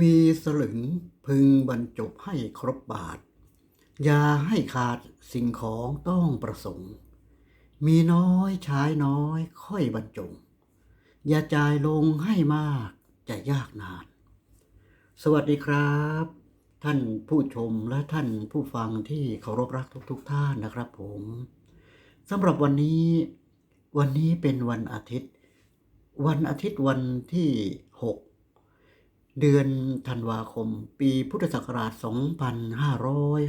มีสลึงพึงบรรจบให้ครบบาท อย่าให้ขาดสิ่งของต้องประสงค์ มีน้อยใช้น้อยค่อยบรรจง อย่าจ่ายลงให้มากจะยากนาน สวัสดีครับ ท่านผู้ชมและท่านผู้ฟังที่เคารพรักทุกๆทท่านนะครับผมสำหรับวันนี้ วันนี้เป็นวันอาทิตย์ วันอาทิตย์วันที่ 6 เดือนธันวาคม ปีพุทธศักราช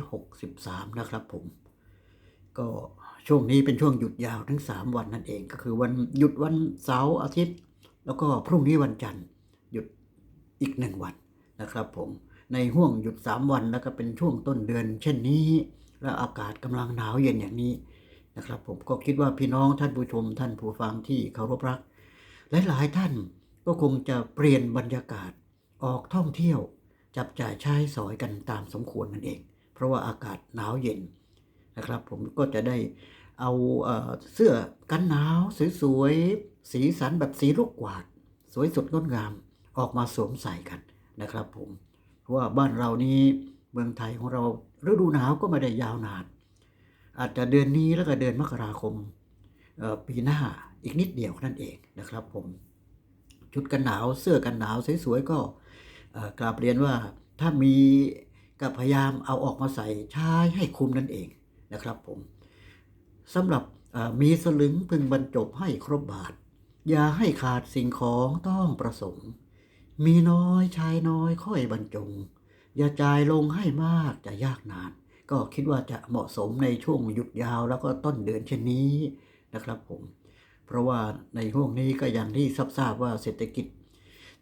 2563 นะครับผม ก็ช่วงนี้เป็นช่วงหยุดยาวทั้ง 3 วันนั่นเอง ก็คือวันหยุดวันเสาร์อาทิตย์ แล้วก็พรุ่งนี้วันจันทร์หยุดอีกหนึ่งวันนะครับผม ในห่วงหยุด 3 วันแล้วก็เป็นช่วงต้นเดือน เช่นนี้ และอากาศกำลังหนาวเย็นอย่างนี้นะครับ ผมก็คิดว่าพี่น้องท่านผู้ชมท่านผู้ฟังที่เคารพรัก หลายๆท่านก็คงจะเปลี่ยนบรรยากาศ ออกท่องเที่ยว จับจ่ายใช้สอยกันตามสมควรนั่นเอง เพราะว่าอากาศหนาวเย็นนะครับ ผมก็จะได้เอาเสื้อกันหนาวสวยๆสีสันแบบสีลูกกวาด สวยสดงดงามออกมาสวมใส่กันนะครับผมเพราะว่าบ้านเรานี้เมืองไทยของเราฤดูหนาวก็ไม่ได้ยาวนาน อาจจะเดือนนี้แล้วก็เดือนมกราคมปีหน้าอีกนิดเดียวนั่นเองนะครับผมชุดกันหนาวเสื้อกันหนาวสวยๆก็ กราบเรียนว่าถ้ามีก็พยายามเอาออกมาใส่ใช้ให้คุ้มนั่นเองนะครับผมสำหรับมีสลึงพึงบรรจบให้ครบบาท อย่าให้ขาดสิ่งของต้องประสงค์ มีน้อยใช้น้อยค่อยบรรจง อย่าจ่ายลงให้มากจะยากนาน ก็คิดว่าจะเหมาะสมในช่วงหยุดยาวแล้วก็ต้นเดือนเช่นนี้นะครับผม เพราะว่าในห่วงนี้ก็อย่างที่ทราบว่าเศรษฐกิจ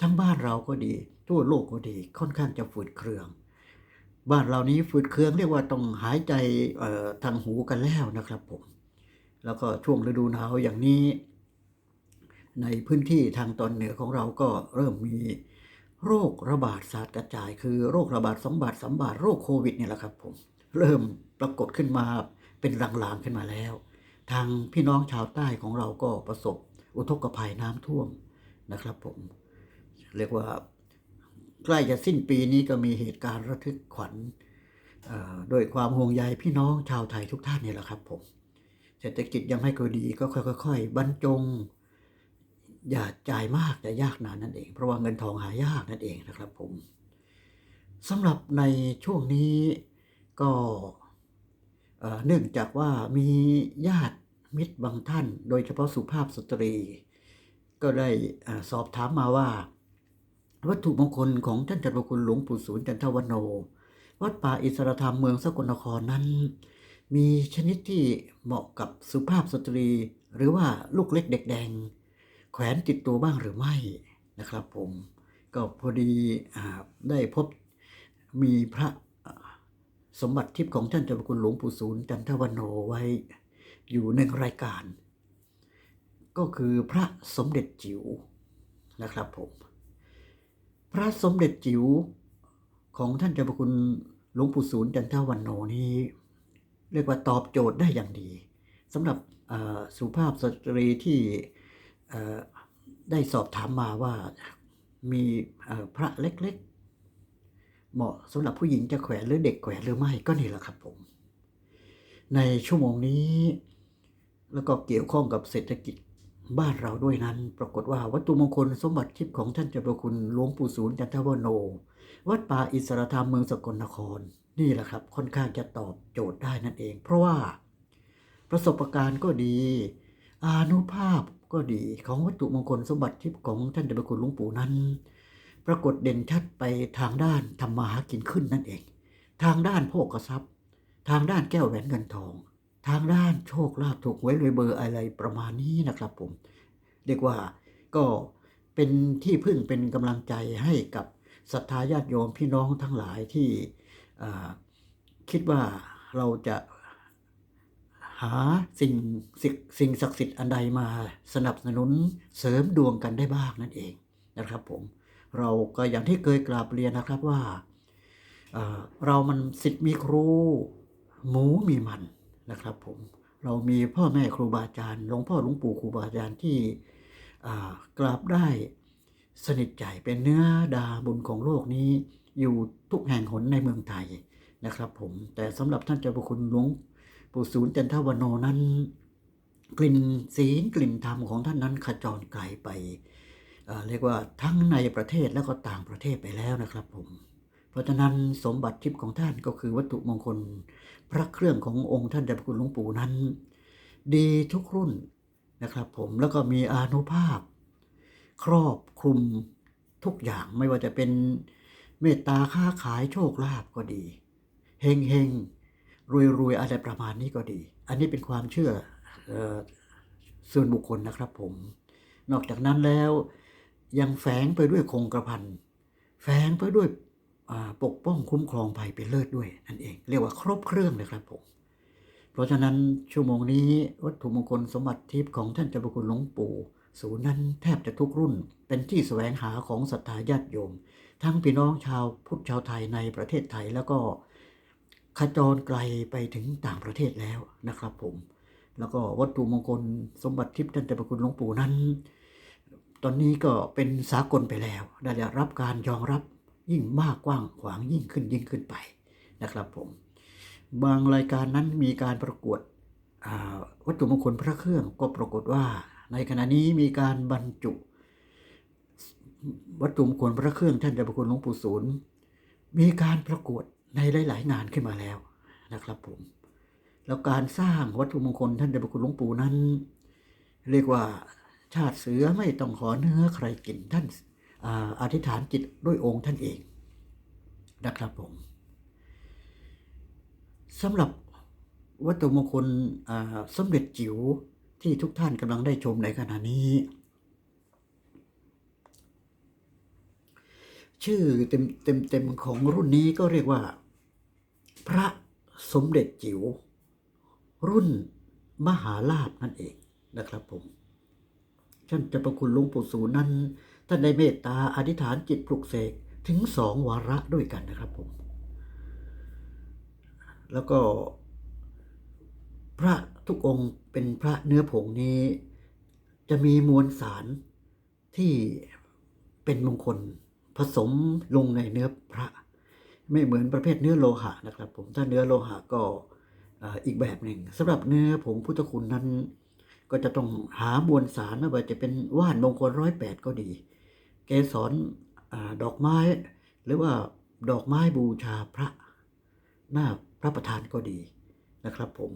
ทั้งบ้านเราก็ดี ทั่วโลกก็ดีค่อนข้างจะฝืดเครือง บ้านเรานี้ฝืดเครืองเรียกว่าต้องหายใจทางหูกันแล้วนะครับผม แล้วก็ช่วงฤดูหนาวอย่างนี้ ในพื้นที่ทางตอนเหนือของเราก็เริ่มมีโรคระบาดสาดกระจาย คือโรคระบาดสองบาทสามบาทโรคโควิดเนี่ยแหละครับผม เริ่มปรากฏขึ้นมาเป็นลางๆขึ้นมาแล้ว ทางพี่น้องชาวใต้ของเราก็ประสบอุทกภัยน้ำท่วมนะครับผม เรียกว่า ใกล้จะสิ้นปีนี้ก็มีเหตุการณ์ระทึกขวัญโดยความห่วงใยพี่น้องชาวไทยทุกท่านเนี่ยแหละครับผมเศรษฐกิจยังไม่ค่อยดีก็ค่อยๆบรรจง อย่าจ่ายมากแต่ยากนานนั่นเอง เพราะว่าเงินทองหายากนั่นเองนะครับผมสำหรับในช่วงนี้ก็เนื่องจากว่ามีญาติมิตรบางท่าน โดยเฉพาะสุภาพสตรี ก็ได้สอบถามมาว่า วัตถุมงคลของท่านจันทคุณหลวงปู่ศูนย์จันทวโน วัดป่าอิสรธรรมเมืองสกลนครนั้น มีชนิดที่เหมาะกับสุภาพสตรี หรือว่าลูกเล็กเด็กแดง แขวนติดตัวบ้างหรือไม่นะครับผม ก็พอดีอได้พบมีพระสมบัติทิพย์ของท่านจ้าพรคุณหลวงปู่ศูนย์จันทวโนไว้ อยู่หนึ่งรายการ ก็คือพระสมเด็จจิ๋วนะครับผม พระสมเด็จจิ๋วของท่านเจ้าพระคุณหลวงปู่ศูนย์จันทวันโนนี้ เรียกว่าตอบโจทย์ได้อย่างดีสำหรับสุภาพสตรีที่ได้สอบถามมาว่ามีพระเล็กๆ เหมาะสำหรับผู้หญิงจะแขวนหรือเด็กแขวนหรือไม่ก็นี่แหละครับผม ในชั่วโมงนี้ แล้วก็เกี่ยวข้องกับเศรษฐกิจ บ้านเราด้วยนั้น ปรากฏว่าวัตถุมงคลสมบัติทิพย์ของท่านเจ้าประคุณหลวงปู่ศูนย์จันทวโน วัดป่าอิสรธรรมเมืองสกลนคร นี่แหละครับ ค่อนข้างจะตอบโจทย์ได้นั่นเอง เพราะว่าประสบการณ์ก็ดี อานุภาพก็ดีของวัตถุมงคลสมบัติทิพย์ของท่านเจ้าประคุณหลวงปู่นั้น ปรากฏเด่นชัดไปทางด้านทำมาหากินขึ้นนั่นเอง ทางด้านโภคทรัพย์ ทางด้านแก้วแหวนเงินทองทางด้านโชคลาภถูกไว้รวยเบอร์อะไรประมาณนี้นะครับผม เรียกว่าก็เป็นที่พึ่งเป็นกำลังใจให้กับศรัทธาญาติโยมพี่น้องทั้งหลายที่คิดว่าเราจะหาสิ่งสิ่งสิ่งศักดิ์สิทธิ์อันใดมาสนับสนุนเสริมดวงกันได้บ้างนั่นเองนะครับผมเราก็อย่างที่เคยกราบเรียนนะครับว่าเเรามันสิทธิ์มีครูหมูมีมันนะครับผมเรามีพ่อแม่ครูบาอาจารย์หลวงพ่อหลวงปู่ครูบาอาจารย์ที่ กราบได้สนิทใจเป็นเนื้อดาบุญของโลกนี้ อยู่ทุกแห่งหนในเมืองไทยนะครับผมแต่สำหรับท่านเจ้าพระคุณหลวงปู่ศูนย์จันทวโนนั้น กลิ่นศีลกลิ่นธรรมของท่านนั้นขจรไกลไปเอ่อเรียกว่าทั้งในประเทศและก็ต่างประเทศไปแล้วนะครับผม เพราะฉะนั้นสมบัติทิพย์ของท่านก็คือวัตถุมงคล พระเครื่องขององค์ท่านเจ้าพระคุณหลวงปู่นั้น ดีทุกรุ่น นะครับผมแล้วก็มีอานุภาพ ครอบคลุมทุกอย่างไม่ว่าจะเป็นเมตตาค้าขายโชคลาภก็ดีเฮงเฮงรวยรวยอะไรประมาณนี้ก็ดี อันนี้เป็นความเชื่ออส่วนบุคคลนะครับผม นอกจากนั้นแล้วยังแฝงไปด้วยคงกระพันแฝงไปด้วยปกป้องคุ้มครองภัยเป็นเลิศด้วยนั่นเอง เรียกว่าครบเครื่องเลยครับผม เพราะฉะนั้นชั่วโมงนี้วัตถุมงคลสมบัติทิพย์ของท่านเจ้าพระคุณหลวงปู่ ศูนย์นั้นแทบจะทุกรุ่น เป็นที่แสวงหาของศรัทธาญาติโยม ทั้งพี่น้องชาวพุทธชาวไทยในประเทศไทยแล้วก็ขจรไกลไปถึงต่างประเทศแล้วนะครับผม แล้วก็วัตถุมงคลสมบัติทิพย์ท่านเจ้าพระคุณหลวงปู่นั้น ตอนนี้ก็เป็นสากลไปแล้วได้รับการยอมรับยิ่งมากกว้างขวางยิ่งขึ้นยิ่งขึ้นไปนะครับผม บางรายการนั้นมีการประกวดวัตถุมงคลพระเครื่องก็ปรากฏว่า ในขณะนี้มีการบรรจุ วัตถุมงคลพระเครื่องท่านเจ้าพระคุณหลวงปู่ศูนย์มีการประกวดในหลาย ๆ งานขึ้นมาแล้วนะครับผมแล้วการสร้างวัตถุมงคลท่านเจ้าพระคุณหลวงปู่นั้น เรียกว่าชาติเสือไม่ต้องขอเนื้อใครกินท่านอาอธิษฐานจิตด้วยองค์ท่านเองนะครับผม สำหรับวัตถุมงคลสมเด็จจิ๋วที่ทุกท่านกำลังได้ชมในขณะนี้ ชื่อเต็มเต็มเต็มของรุ่นนี้ก็เรียกว่า พระสมเด็จจิ๋วรุ่นมหาลาภนั่นเองนะครับผมท่านเจะประคุณหลวงปู่ศูนั้น ท่านได้เมตตาอธิษฐานจิตปลุกเสกถึงสองวาระด้วยกันนะครับผม แล้วก็ พระทุกองค์เป็นพระเนื้อผงนี้ จะมีมวลสารที่เป็นมงคลผสมลงในเนื้อพระ ไม่เหมือนประเภทเนื้อโลหะนะครับ ผมถ้าเนื้อโลหะก็อีกแบบหนึ่งสำหรับเนื้อผงพุทธคุณนั้น ก็จะต้องหามวลสารไม่ว่าจะเป็นว่านมงคลร้อยแปดก็ดี เกสรอดอกไม้ หรือว่าดอกไม้บูชาพระหน้า พระประธานก็ดีนะครับผม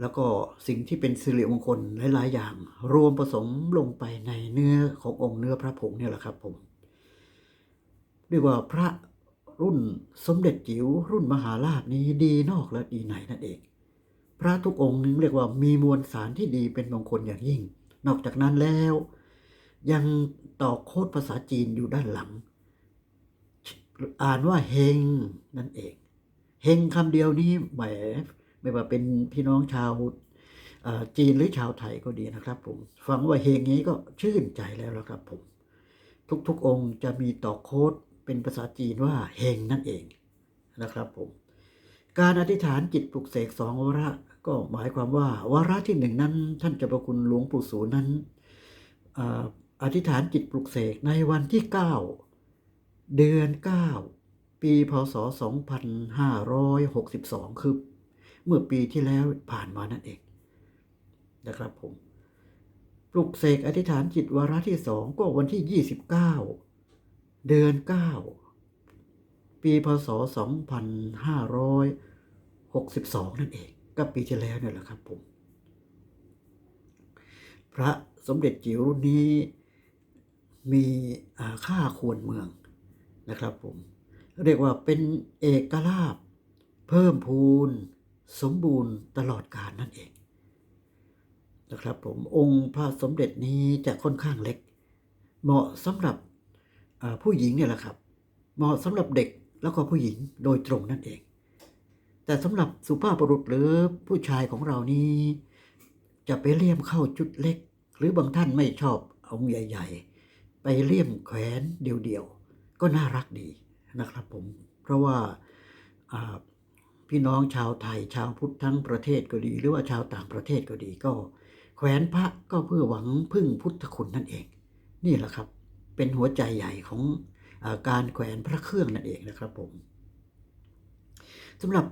แล้วก็สิ่งที่เป็นสิริมงคลหลายๆอย่าง รวมผสมลงไปในเนื้อขององค์เนื้อพระผงเนี่ยแหละครับผมเรียกว่าพระรุ่นสมเด็จจิ๋วรุ่นมหาราชนี้ดีนอกและดีในนั่นเอง พระทุกองค์นึงเรียกว่ามีมวลสารที่ดีเป็นมงคลอย่างยิ่ง นอกจากนั้นแล้ว ยังต่อโคดภาษาจีนอยู่ด้านหลัง อ่านว่าเฮงนั่นเอง เฮงคำเดียวนี้แหมไม่ว่าเป็นพี่น้องชาวจีนหรือชาวไทยก็ดีนะครับผมฟังว่าเฮงนี้ก็ชื่นใจแล้วละครับผม ทุกๆองค์จะมีต่อโค้ดเป็นภาษาจีนว่าเฮงนั่นเองนะครับผม การอธิษฐานจิตปลุกเสกสองวาระก็หมายความว่าวาระที่หนึ่งนั้น ท่านเจ้าประคุณหลวงปู่ศูนย์นั้นออธิษฐานจิตปลุกเสกในวันที่ 9 เดือน 9 ปีพศ 2562 คือ เมื่อปีที่แล้วผ่านมานั่นเองนะครับผม ปลุกเสกอธิษฐานจิตวาระที่สองก็วันที่ 29 เดือน 9 ปีพศ 2562 นั่นเองก็ปีที่แล้วเนี่ยแหละครับผม พระสมเด็จจิ๋วรุ่นนี้มีค่าควรเมืองนะครับผม เรียกว่าเป็นเอกลาภเพิ่มพูนสมบูรณ์ตลอดกาลนั่นเองนะครับผมองค์พระสมเด็จนี้จะค่อนข้างเล็ก เหมาะสำหรับผู้หญิงเนี่ยแหละครับ เหมาะสำหรับเด็กแล้วก็ผู้หญิงโดยตรงนั่นเอง แต่สำหรับสุภาพบุรุษหรือผู้ชายของเรานี้จะไปเลี่ยมเข้าจุดเล็ก หรือบางท่านไม่ชอบองค์ใหญ่ ๆ ไปเลี่ยมแขวนเดี่ยวๆก็น่ารักดี นะครับผม เพราะว่าพี่น้องชาวไทยชาวพุทธทั้งประเทศก็ดี หรือว่าชาวต่างประเทศก็ดีก็ แขวนพระก็เพื่อหวังพึ่งพุทธคุณนั่นเอง นี่แหละครับ เป็นหัวใจใหญ่ของอาการแขวนพระเครื่องนั่นเองนะครับผมสำหรับ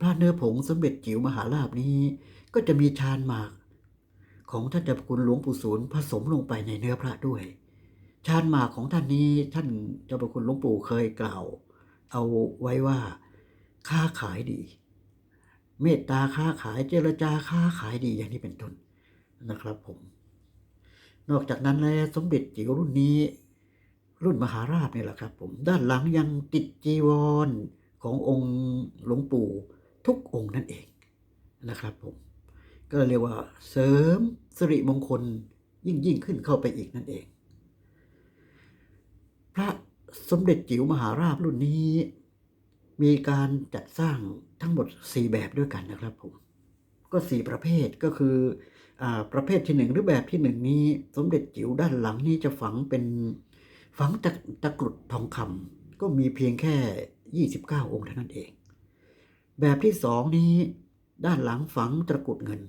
พระเนื้อผงสมเด็จจิ๋วมหาลาภนี้ ก็จะมีชานหมาก ของท่านเจ้าพรคุณหลวงปู่ศูนย์ผสมลงไปในเนื้อพระด้วย ชานหมากของท่านนี้ท่านเจ้าพระคุณหลวงปู่เคยกล่าว เอาไว้ว่าค้าขายดี เมตตาค้าขายเจรจาค้าขายดีอย่างนี้เป็นต้นนะครับผม นอกจากนั้นแล้วสมเด็จจิ๋วรุ่นนี้ รุ่นมหาราชนี่แหละครับ ผมด้านหลังยังติดจีวรขององค์หลวงปู่ทุกองค์นั่นเองนะครับผมก็เรียกว่าเสริมสิริมงคลยิ่งยิ่งขึ้นเข้าไปอีกนั่นเอง พระสมเด็จจิ๋วมหาราชรุ่นนี้ มีการจัดสร้างทั้งหมด 4 แบบด้วยกันนะครับผม ก็ 4 ประเภทก็คืออประเภทที่ 1 หรือแบบที่ 1 นี้ สมเด็จจิ๋วด้านหลังนี้จะฝังเป็นฝังตะตะกรุดทองคำก็มีเพียงแค่ 29 องค์เท่านั้นเอง แบบที่ 2 นี้ด้านหลังฝังตะกรุดเงิน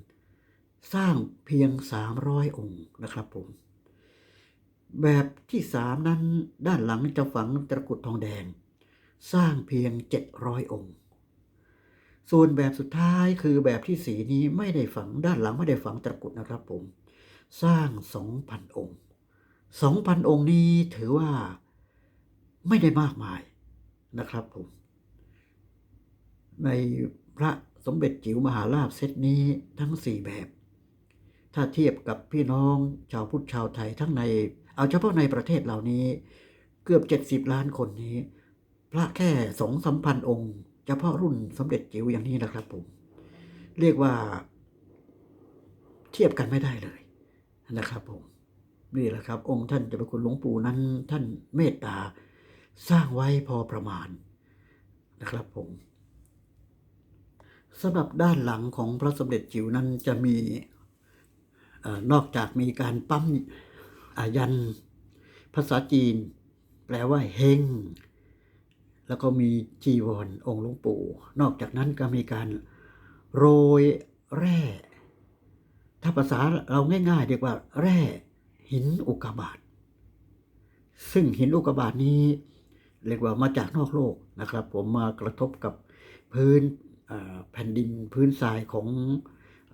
สร้างเพียง 300 องค์นะครับผม แบบที่3นั้นด้านหลังจะฝังตะกรุดทองแดง สร้างเพียง700องค์ ส่วนแบบสุดท้ายคือแบบที่สีนี้ไม่ได้ฝังด้านหลังไม่ได้ฝังตะกรุดนะครับผม สร้าง2,000องค์2,000องค์นี้ถือว่าไม่ได้มากมายนะครับผม ในพระสมเด็จจิ๋วมหาลาภเซตนี้ทั้ง4แบบ ถ้าเทียบกับพี่น้องชาวพุทธชาวไทยทั้งใน เอาเฉพาะในประเทศเหล่านี้ เกือบ 70 ล้านคนนี้ พระแค่สองสามพันองค์ เฉพาะรุ่นสมเด็จจิ๋วอย่างนี้นะครับผม เรียกว่า เทียบกันไม่ได้เลยนะครับผมนี่แหละครับ องค์ท่านเจะเป็นคุณหลวงปู่นั้น ท่านเมตตาสร้างไว้พอประมาณนะครับผมสำหรับด้านหลังของพระสมเด็จจิ๋วนั้นจะมีอนอกจากมีการปั๊ม อายัน ภาษาจีน แปลว่าเฮง แล้วก็มีจีวรอองค์หลวงปู่ นอกจากนั้นก็มีการโรยแร่ ถ้าภาษาเราง่ายๆเรียกว่า แร่ หินอุกกาบาต ซึ่งหินอุกกาบาตนี้ เรียกว่ามาจากนอกโลกนะครับ ผมมากระทบกับพื้นแผ่นดินพื้นทรายของ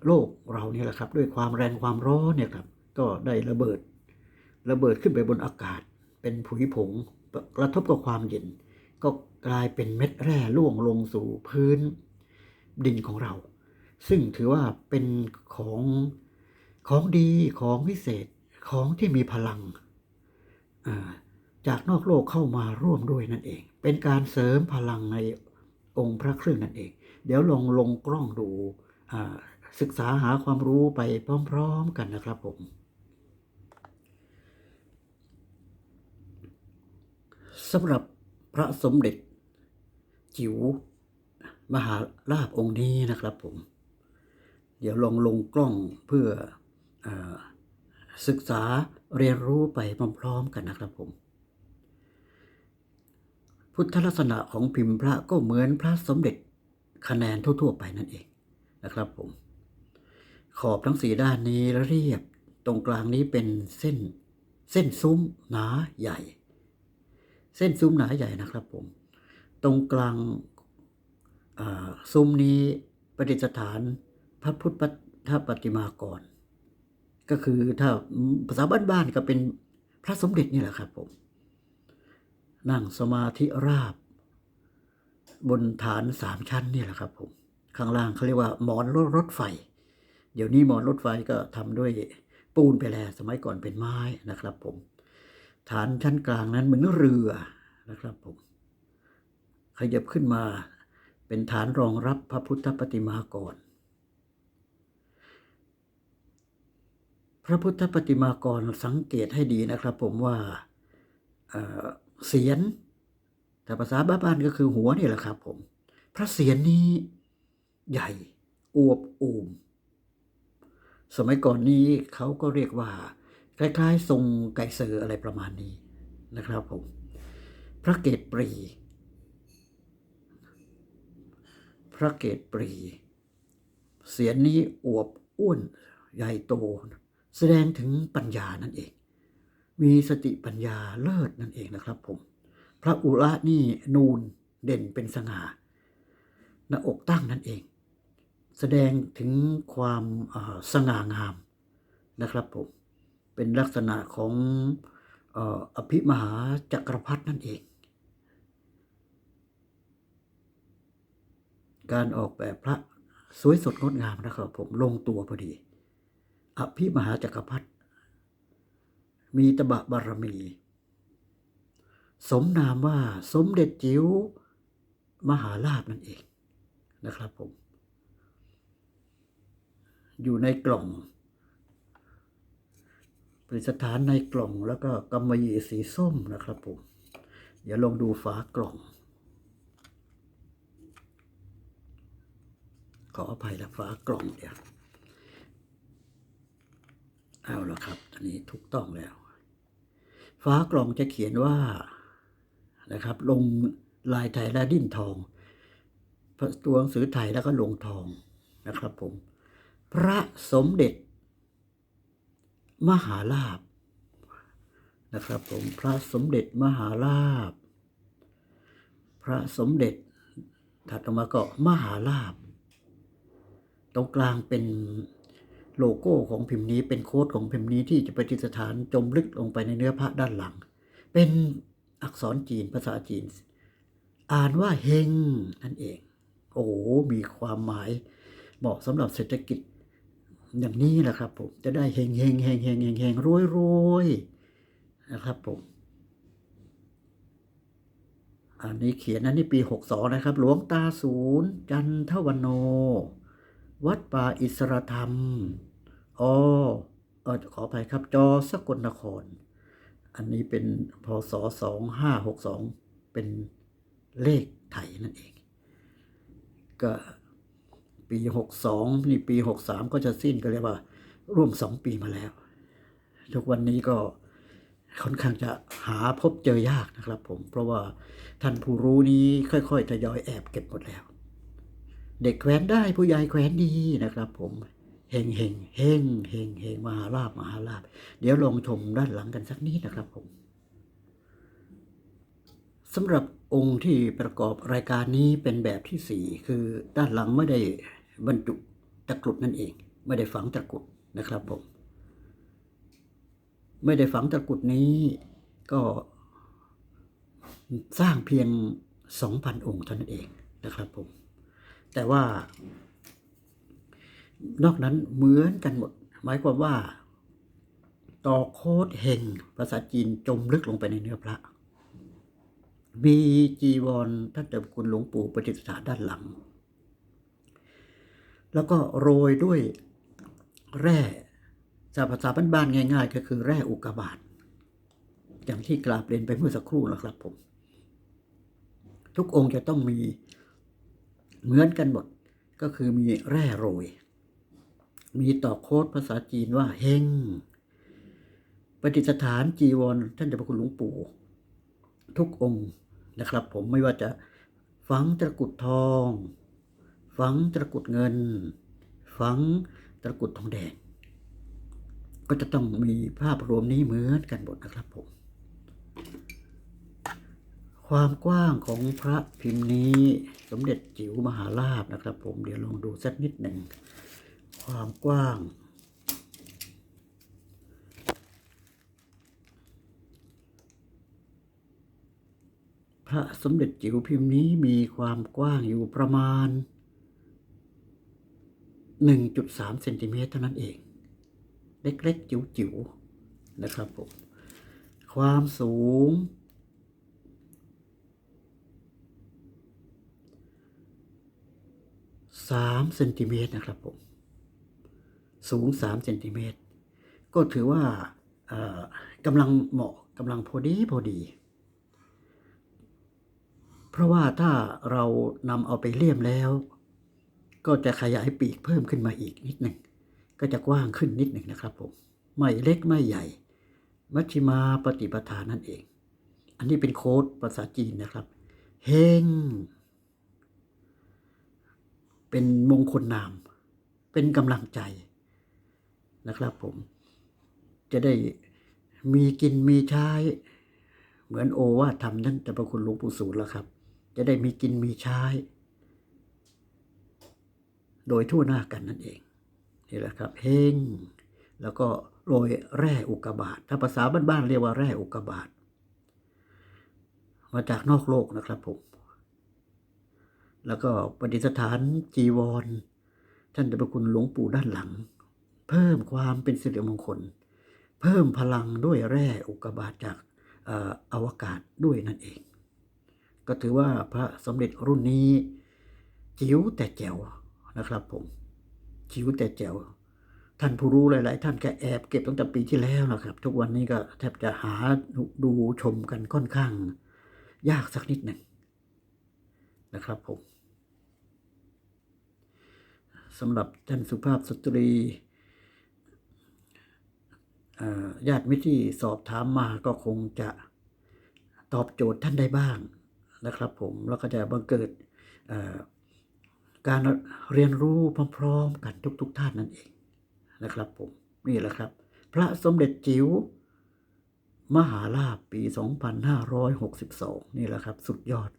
โลกเราเนี่ยแหละครับ ด้วยความแรงความร้อนเนี่ยครับ ก็ได้ระเบิด ระเบิดขึ้นไปบนอากาศ เป็นผุยผงกระทบกับความเย็น ก็กลายเป็นเม็ดแร่ล่วงลงสู่พื้นดินของเรา ซึ่งถือว่าเป็นของของดีของวิเศษของที่มีพลัง จากนอกโลกเข้ามาร่วมด้วยนั่นเอง เป็นการเสริมพลังในองค์พระเครื่องนั่นเอง เดี๋ยวลองลงกล้องดูศึกษาหาความรู้ไปพร้อม ๆ กันนะครับผม สำหรับพระสมเด็จ จิ๋วมหาราชองค์นี้นะครับผม เดี๋ยวลองลงกล้องเพื่ออศึกษาเรียนรู้ไปพร้อมๆกันนะครับผม พุทธลักษณะของพิมพ์พระก็เหมือนพระสมเด็จคะแนนทั่วๆไปนั่นเองนะครับผม ขอบทั้งสี่ด้านนี้เรียบ ตรงกลางนี้เป็นเส้น เส้นซุ้มหนาใหญ่ เส้นซุ้มหนาใหญ่นะครับผม ตรงกลางซุ้มนี้ประดิษฐานพระพุทธปฏิมากร ก็คือถ้าภาษาบ้านๆก็เป็นพระสมเด็จนี่แหละครับผม นั่งสมาธิราบบนฐานสามชั้นนี่แหละครับผม ข้างล่างเขาเรียกว่าหมอนรถรถไฟ เดี๋ยวนี้หมอนรถไฟก็ทำด้วยปูนไปแล้ว สมัยก่อนเป็นไม้นะครับผม ฐานชั้นกลางนั้นเหมือนเรือนะครับผมขยับขึ้นมาเป็นฐานรองรับพระพุทธปฏิมากรพระพุทธปฏิมากรสังเกตให้ดีนะครับผมว่าเสียนแต่ภาษาบ้านๆก็คือหัวนี่แหละครับผมพระเสียรนี้ใหญ่อวบอูม สมัยก่อนนี้เขาก็เรียกว่า คล้ายๆ ทรงไก่เซอร์อะไรประมาณนี้นะครับผมพระเกตปรี พระเกตปรี เสียนนี้อวบอ้วนใหญ่โต แสดงถึงปัญญานั่นเอง มีสติปัญญาเลิศนั่นเองนะครับผม พระอุระนี่นูนเด่นเป็นสง่าหน้าอกตั้งนั่นเอง แสดงถึงความสง่างามนะครับผม เป็นลักษณะของออภิมหาจักรพรรดินั่นเอง การออกแบบพระสวยสดงดงามนะครับ ผมลงตัวพอดี อภิมหาจักรพรรดิมีตบะบารมี สมนามว่าสมเด็จจิ๋วมหาลาภนั่นเองนะครับผม อยู่ในกล่อง ประดิษฐานในกล่องแล้วก็กำมะหยี่สีส้มนะครับผม เดี๋ยวลองดูฝากล่อง ขออภัยละฝากล่องเดี๋ยวเอาละครับ อันนี้ถูกต้องแล้วฝากล่องจะเขียนว่านะครับ ลงลายไทยและดิ้นทองพระตัวหนังสือไทยแล้วก็ลงทองนะครับผม พระสมเด็จ มหาลาภนะครับผมพระสมเด็จมหาลาภพระสมเด็จถัดออกมาก็มหาลาภตรงกลางเป็นโลโก้ของพิมพ์นี้เป็นโค้ดของพิมพ์นี้ที่จะประดิษฐานจมลึกลงไปในเนื้อพระด้านหลัง เป็นอักษรจีนภาษาจีน อ่านว่าเฮงนั่นเอง โอ้โหมีความหมายเหมาะสำหรับเศรษฐกิจ อย่างนี้แหละครับผมจะได้เฮงเฮงเฮงเฮงเฮงเฮงรวยรวยนะครับผมอันนี้เขียนอันนี้ปี 62 นะครับ หลวงตาศูนย์ จันทวโน วัดป่าอิสรธรรมอเออขออภัยครับ จอสกลนคร อันนี้เป็นพศ 2562 เป็นเลขไทยนั่นเอง ก็ ปี62นี่ปี63ก็จะสิ้นก็เรียกว่า ร่วม2ปีมาแล้ว ทุกวันนี้ก็ค่อนข้างจะหาพบเจอยากนะครับผม เพราะว่าท่านผู้รู้นี้ค่อยๆทยอยแอบเก็บหมดแล้ว เด็กแขวนได้ผู้ใหญ่แขวนดีนะครับผมเฮงเฮงเฮงเฮงเฮงมหาลาบมหาลาบ เดี๋ยวลองชมด้านหลังกันสักนิดนะครับผมสำหรับองค์ที่ประกอบรายการนี้เป็นแบบที่สี่คือด้านหลังไม่ได้ บรรจุตะกรุดนั่นเอง ไม่ได้ฝังตะกรุดนะครับผม ไม่ได้ฝังตะกรุดนี้ก็สร้างเพียง 2,000 องค์เท่านั้นเองนะครับผม แต่ว่านอกนั้นเหมือนกันหมด หมายความว่าต่อโคดเฮงภาษาจีนจมลึกลงไปในเนื้อพระ มีจีวรท่านเจ้าคุณหลวงปู่ประดิษฐานด้านหลัง แล้วก็โรยด้วยแร่จากภาษาบ้านๆง่าย ๆ ก็คือแร่อุกกาบาตอย่างที่กราบเรียนไปเมื่อสักครู่นะครับผม ทุกองค์จะต้องมีเหมือนกันหมดก็คือมีแร่โรย มีต่อโค้ดภาษาจีนว่าเฮงประดิษฐานจีวรท่านเจ้าพระคุณหลวงปู่ ทุกองค์นะครับ ผมไม่ว่าจะฝังตะกุดทอง ฝังตะกุดเงิน ฝังตะกุดทองแดง ก็จะต้องมีภาพรวมนี้เหมือนกันหมดนะครับผม ความกว้างของพระพิมพ์นี้สมเด็จจิ๋วมหาลาภนะครับ ผมเดี๋ยวลองดูสักนิดหนึ่ง ความกว้างพระสมเด็จจิ๋วพิมพ์นี้มีความกว้างอยู่ประมาณ 1.3เซนติเมตรเท่านั้นเอง เล็กๆ จิ๋วๆ นะครับผม ความสูง 3 เซนติเมตรนะครับผม สูง 3 เซนติเมตร ก็ถือว่ากำลังเหมาะกำลังพอดีพอดี เพราะว่าถ้าเรานำเอาไปเลี่ยมแล้ว ก็จะขยายปีกเพิ่มขึ้นมาอีกนิดหนึ่ง ก็จะกว้างขึ้นนิดหนึ่งนะครับผมไม่เล็กไม่ใหญ่ มัชฌิมาปฏิปทานั่นเอง อันนี้เป็นโค้ดภาษาจีนนะครับ เฮง เป็นมงคลนาม เป็นกำลังใจนะครับผม จะได้มีกินมีใช้ เหมือนโอว่าทธรรมท่นเจ้าประคุณหลวงปู่สูตรแล้วครับ จะได้มีกินมีใช้ โดยทั่วหน้ากันนั่นเองนี่แหละครับเฮงแล้วก็โรยแร่อุกกาบาตถ้าภาษาบ้านๆเรียกว่าแร่อุกกาบาตมาจากนอกโลกนะครับผมแล้วก็ประดิษฐานจีวร ท่านเจ้าประคุณหลวงปู่ด้านหลัง เพิ่มความเป็นสิริมงคล เพิ่มพลังด้วยแร่อุกกาบาตจากเอ่ออวกาศด้วยนั่นเอง ก็ถือว่าพระสมเด็จรุ่นนี้จิ๋วแต่แจ๋ว นะครับผมจิ๋วแต่แจ๋วท่านผู้รู้หลาย ๆ ท่านก็แอบเก็บตั้งแต่ปีที่แล้วนะครับ ทุกวันนี้ก็แทบจะหาดูชมกันค่อนข้าง ยากสักนิดหนึ่งนะครับผมสำหรับท่านสุภาพสตรีญาติมิตรที่สอบถามมาก็คงจะตอบโจทย์ท่านได้บ้างนะครับผมแล้วก็จะบังเกิด การเรียนรู้พร้อมๆกันทุกๆท่านนั่นเองนะครับผมนี่แหละครับ พระสมเด็จจิ๋วมหาลาภปี 2562 นี่แหละครับ สุดยอด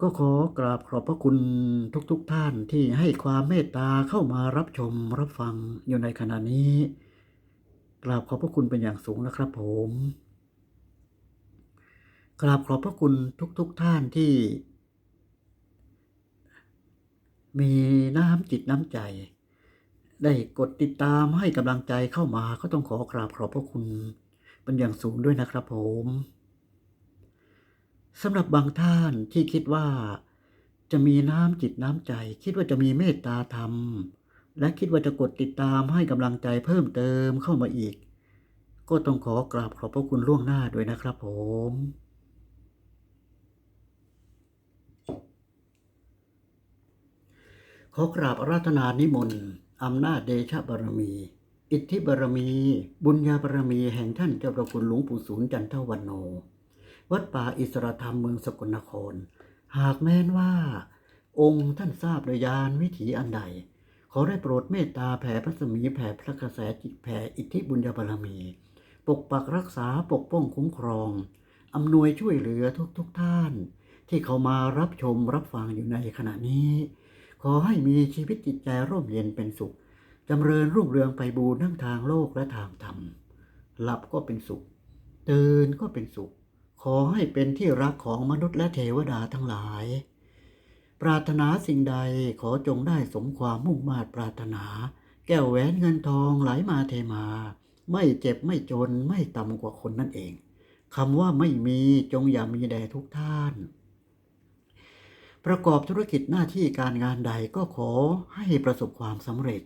ก็ขอกราบขอบพระคุณทุกๆทท่านที่ให้ความเมตตาเข้ามารับชมรับฟังอยู่ในขณะนี้ กราบขอบพระคุณเป็นอย่างสูงนะครับผมกราบขอบพระคุณทุกๆทท่านที่ มีน้ำจิตน้ำใจ ได้กดติดตามให้กำลังใจเข้ามาก็ต้องขอกราบขอบพระคุณเป็นอย่างสูงด้วยนะครับผมสำหรับบางท่านที่คิดว่าจะมีน้ำจิตน้ำใจ คิดว่าจะมีเมตตาธรรม และคิดว่าจะกดติดตามให้กำลังใจเพิ่มเติมเข้ามาอีก ก็ต้องขอกราบขอบพระคุณล่วงหน้าด้วยนะครับผมขอกราบอาราธนานิมนต์อำนาจเดชะบารมี อิทธิบารมี บุญญาบารมีแห่งท่านเจ้าประคุณหลวงปู่ศูนย์จันทวันโน วัดป่าอิสรธรรมเมืองสกลนคร หากแม้นว่า องค์ท่านทราบโดยยานวิถีอันใด ขอได้โปรดเมตตาแผ่พระสมีแผ่พระกระแสจิตแผ่อิทธิบุญญาบารมี ปกปักรักษาปกป้องคุ้มครองอำนวยช่วยเหลือทุกๆทท่าน ที่เขามารับชมรับฟังอยู่ในขณะนี้ ขอให้มีชีวิตจิตใจร่มเย็นเป็นสุขจำเริญรุ่งเรืองไปบูรทั้งทางโลกและทางธรรมหลับก็เป็นสุขตื่นก็เป็นสุข ขอให้เป็นที่รักของมนุษย์และเทวดาทั้งหลาย ปรารถนาสิ่งใดขอจงได้สมความมุ่งมา่ปรารถนา แก้วแหวนเงินทองไหลมาเทมา ไม่เจ็บไม่จนไม่ต่ำกว่าคนนั่นเองคำว่าไม่มีจงอย่ามีแด่ทุกท่าน ประกอบธุรกิจหน้าที่การงานใดก็ขอให้ประสบความสำเร็จ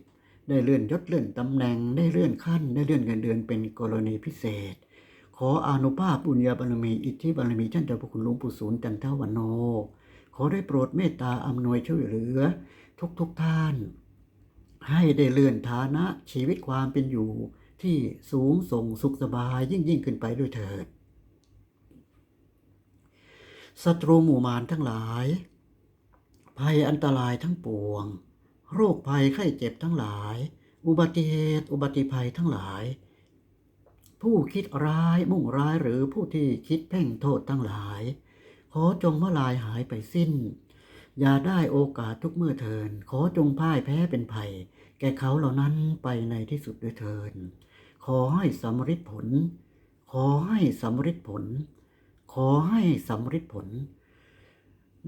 ได้เลื่อนยศเลื่อนตำแหน่งได้เลื่อนขั้น ได้เลื่อนเงินเดือนเป็นกรณีพิเศษ ขออานุภาพบุญญาบารมีอิทธิบารมีท่านเจ้าพระคุณหลวงปู่ศูนย์จันทวันโน อได้โปรดเมตตาอำนวยช่วยเหลือ ทุกทุกท่าน ให้ได้เลื่อนฐานะชีวิตความเป็นอยู่ ที่สูงส่งสุขสบายยิ่งยิ่งขึ้นไปด้วยเถิดศัตรูหมู่มารทั้งหลาย ภัยอันตรายทั้งปวง โรคภัยไข้เจ็บทั้งหลาย อุบัติเหตุ อุบัติภัยทั้งหลาย ผู้คิดร้ายมุ่งร้ายหรือผู้ที่คิดเพ่งโทษทั้งหลาย ขอจงมลายหายไปสิ้น อย่าได้โอกาสทุกเมื่อเทิน ขอจงพ่ายแพ้เป็นภัย แก่เขาเหล่านั้นไปในที่สุดด้วยเทิน ขอให้สำฤทธิผล ขอให้สำฤทธิผล ขอให้สำฤทธิผล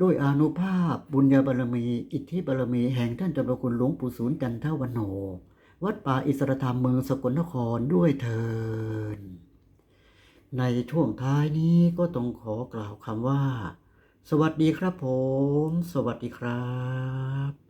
ด้วยอนุภาพบุญญาบารมี อิทธิบารมีแห่งท่านเจ้าพระคุณหลวงปู่ศูนย์จันทวันโน วัดป่าอิสรธรรมเมืองสกลนครด้วยเทิน ในช่วงท้ายนี้ก็ต้องขอกล่าวคำว่า สวัสดีครับผม สวัสดีครับ